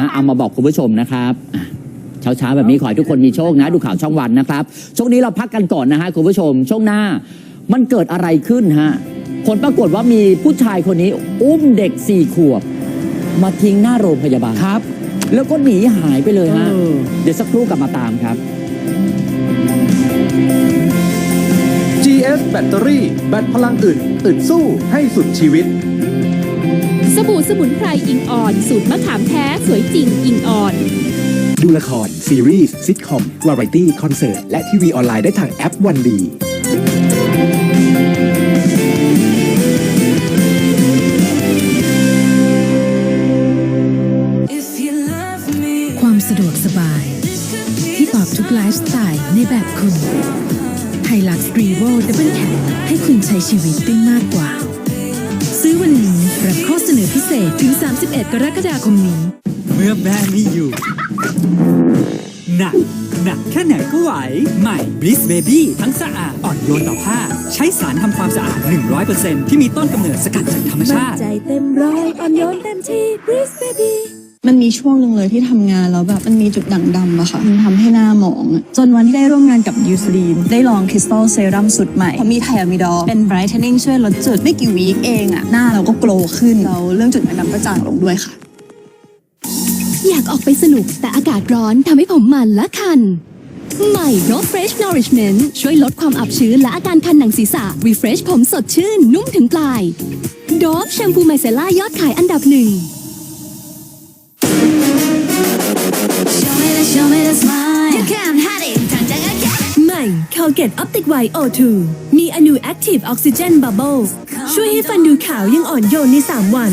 นะเอามาบอกคุณผู้ชมนะครับอะเช้าๆแบบนี้ขอให้ทุกคนมีโชคนะ ดูข่าวช่องวันนะครับ ช่วงนี้เราพักกันก่อนนะฮะคุณผู้ชม ช่วงหน้ามันเกิดอะไรขึ้นฮะผลปรากฏว่ามีผู้ชายคนนี้ อุ้มเด็กสี่ขวบ มาทิ้งหน้าโรงพยาบาลครับ แล้วก็หนีหายไปเลยฮะเออเดี๋ยวสักครู่กลับมาตามครับ GS แบตเตอรี่ แบตพลังอึดอึดสู้ให้สุดชีวิตส บู่สมุนไพรอิงอ่อน สูตรมะขามแท้สวยจริงอิงอ่อน ดูละคร ซีรีส์ซิทคอม วาไรตี้ คอนเสิร์ต และทีวีออนไลน์ได้ทางแอปวันดีความสะดวกสบาย ที่ตอบทุกไลฟ์สไตล์ในแบบคุณไฮลักซ์รีโวดับเบิลแคให้คุณใช้ชีวิตได้มากกว่า ซื้อวันนี้รับข้อเสนอพิเศษถึง 31 กรกฎาคมนี้ เมื่อแม่ไม่อยู่ หนัก หนักแค่ไหนก็ไหว ใหม่ Bliss Baby ทั้งสะอาด อ่อนโยนต่อผ้า ใช้สารทำความสะอาด 100%ที่มีต้นกำเนิดสกัดจากธรรมชาติ ใจเต็มร้อยอ่อนโยนเต็มที่ Breeze Baby มันมีช่วงหนึ่งเลยที่ทำงานแล้วแบบมันมีจุดด่างดำอะค่ะมันทำให้หน้าหมอง จนวันที่ได้ร่วมงานกับยูซลีนได้ลองคริสตัลเซรั่มสุดใหม่เพรามีไทอะมิดอลเป็น brightening ช่วยลดจุดไม่กี่วีคเองอะหน้าเราก็โกลขึ้นแล้วเรื่องจุดด่างดำก็จางลงด้วยค่ะ อยากออกไปสนุกแต่อากาศร้อนทำให้ผมมันและคันใหม่ r o Fresh Nourishment ช่วยลดความอับชื้นและอาการคันหนังศีรษะ Refresh ผมสดชื่น นุ่มถึงปลายโดฟแชมพูไมเซล่ายอดขายอันดับหนึ่ง ใหม่ Colgate Optic White O2 มีอนู Active Oxygen Bubble ช่วยให้ฟันดูขาวยังอ่อนโยนใน 3 วัน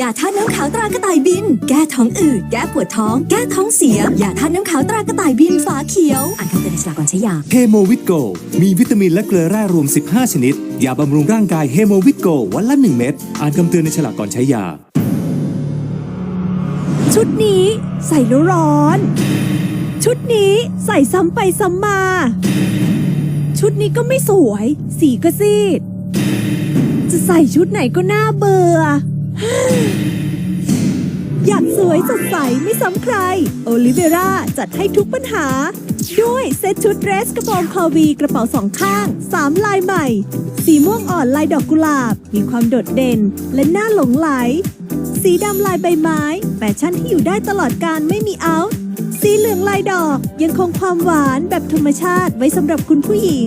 ยาทาตุน้ำขาวตรากระต่ายบิน แก้ท้องอืด แก้ปวดท้อง แก้ท้องเสีย ยาทาตุน้ำขาวตรากระต่ายบินฝาเขียว อ่านคำเตือนในฉลากก่อนใช้ยา เฮโมวิตโก มีวิตามินและเกลือแร่รวม 15 ชนิด ยาบำรุงร่างกายเฮโมวิตโกวันละ 1 เม็ด อ่านคำเตือนในฉลากก่อนใช้ยา ชุดนี้ใส่แล้วร้อน ชุดนี้ใส่ซ้ำไปซ้ำมา ชุดนี้ก็ไม่สวย สีก็ซีด จะใส่ชุดไหนก็น่าเบื่อ อยากสวยสดใสไม่ซ้ำใคร โอลิเวราจัดให้ทุกปัญหา ด้วยเซ็ตชุดเดรสกระโปรงคอวีกระเป๋าสองข้าง3ลายใหม่ สีม่วงอ่อนลายดอกกุหลาบ มีความโดดเด่นและน่าหลงไหล สีดำลายใบไม้ แฟชั่นที่อยู่ได้ตลอดการไม่มีเอาท์สีเหลืองลายดอกยังคงความหวานแบบธรรมชาติไว้สำหรับคุณผู้หญิง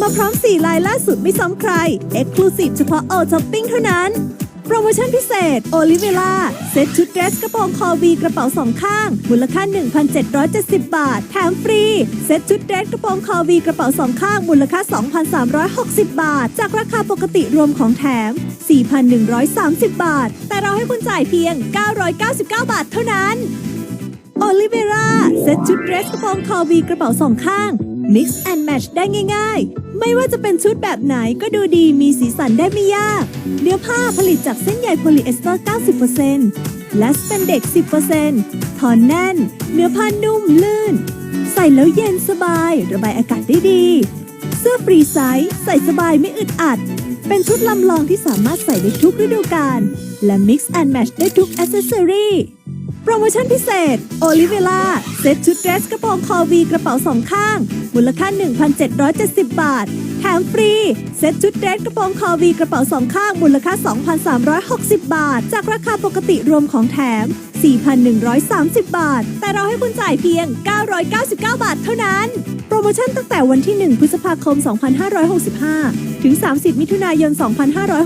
มาพร้อมสีลายล่าสุดไม่ซ้ำใคร Exclusive เฉพาะ All Topping เท่านั้น โปรโมชั่นพิเศษโอลิเวล่าเซ็ตชุดเดรสกระโปรงคอวีกระเป๋าสองข้าง มูลค่า 1,770 บาท แถมฟรี เซ็ตชุดเดรสกระโปรงคอวีกระเป๋าสองข้าง มูลค่า 2,360 บาท จากราคาปกติรวมของแถม 4,130 บาท แต่เราให้คุณจ่ายเพียง 999 บาทเท่านั้นโอลิเวราเซ็ตชุดเดรสกระโปรงคอวีกระเป๋าสองข้าง Mix and Match ได้ง่ายๆ ไม่ว่าจะเป็นชุดแบบไหนก็ดูดีมีสีสันได้ไม่ยาก เนื้อผ้าผลิตจากเส้นใยโพลีเอสเตอร์ 90%และสเปนเด็ก 10%ทอนแน่น เนื้อผ้านุ่มลื่น ใส่แล้วเย็นสบาย ระบายอากาศได้ดี เสื้อฟรีไซส์ใส่สบายไม่อึดอัด เป็นชุดลำลองที่สามารถใส่ได้ทุกฤดูกาลและ Mix and Match ได้ทุกอ c เซสซอรี โปรโมชั่นพิเศษ โอลิเวล่า เซ็ตชุดเดรสกระโปรงคอวีกระเป๋าสองข้าง มูลค่า 1,770 บาท แถมฟรี เซ็ตชุดเดรสกระโปรงคอวีกระเป๋าสองข้าง มูลค่า 2,360 บาท จากราคาปกติรวมของแถม 4,130 บาท แต่เราให้คุณจ่ายเพียง 999 บาทเท่านั้น โปรโมชั่นตั้งแต่วันที่ 1 พฤษภาคม 2565 ถึง 30 มิถุนายน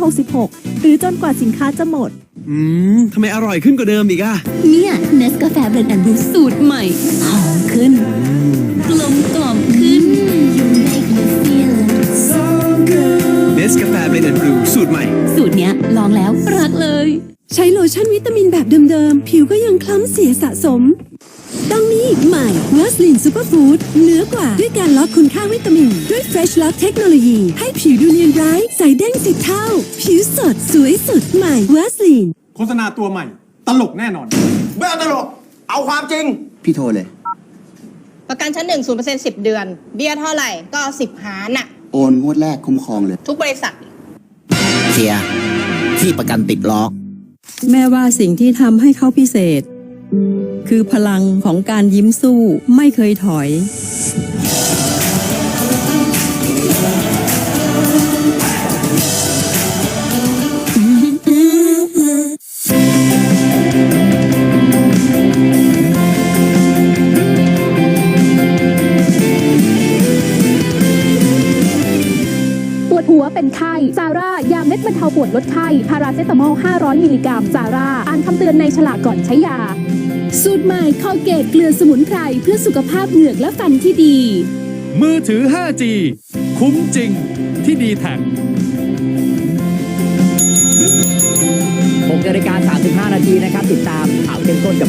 2566 หรือจนกว่าสินค้าจะหมด อืมทำไมอร่อยขึ้นกว่าเดิมอีกอะเนี่ยเนสกาแฟเบรนด์แอนด์บรูสูตรใหม่ หอมขึ้น กลมกล่อมขึ้น You make me feel so good เนสกาแฟเบรนด์บลูสูตรใหม่ สูตรเนี้ยลองแล้วรักเลย ใช้โลชั่นวิตามินแบบเดิมๆ ผิวก็ยังคล้ำเสียสะสม ต้องนี้ใหม่เวสลินซูเปอร์ฟู้ดเหนือกว่าด้วยการล็อกคุณค่าวิตามิน ด้วย Fresh Lock เทคโนโลยี ให้ผิวดูเนียนไร้ใสเด้งสิบเท่า ผิวสดสวยสุดใหม่เวสลินโฆษณาตัวใหม่ ตลกแน่นอนเบื่อตลก เอาความจริง พี่โทรเลย ประกันชั้นหนึ่งศูนย์เปอร์เซ็นต์สิบเดือน เบี้ยเท่าไหร่ก็สิบหารน่ะ โอนงวดแรกคุ้มครองเลย ทุกบริษัทเคลียร์ที่ประกันติดล้อแม่ว่าสิ่งที่ทำให้เขาพิเศษ คือพลังของการยิ้มสู้ไม่เคยถอย ปวดหัวเป็นไข้ ซาร่า ยาเม็ดบรรเทาปวดลดไข้ พาราเซตามอล 500 มิลลิกรัม ซาร่า อ่านคำเตือนในฉลากก่อนใช้ยา สูตรใหม่คอลเกตเกลือสมุนไพรเพื่อสุขภาพเหงือกและฟันที่ดี มือถือ 5G คุ้มจริงที่ดีแท็ก6นาฬิกา35 นาทีนะครับ ติดตามข่าวเข้มข้นกับ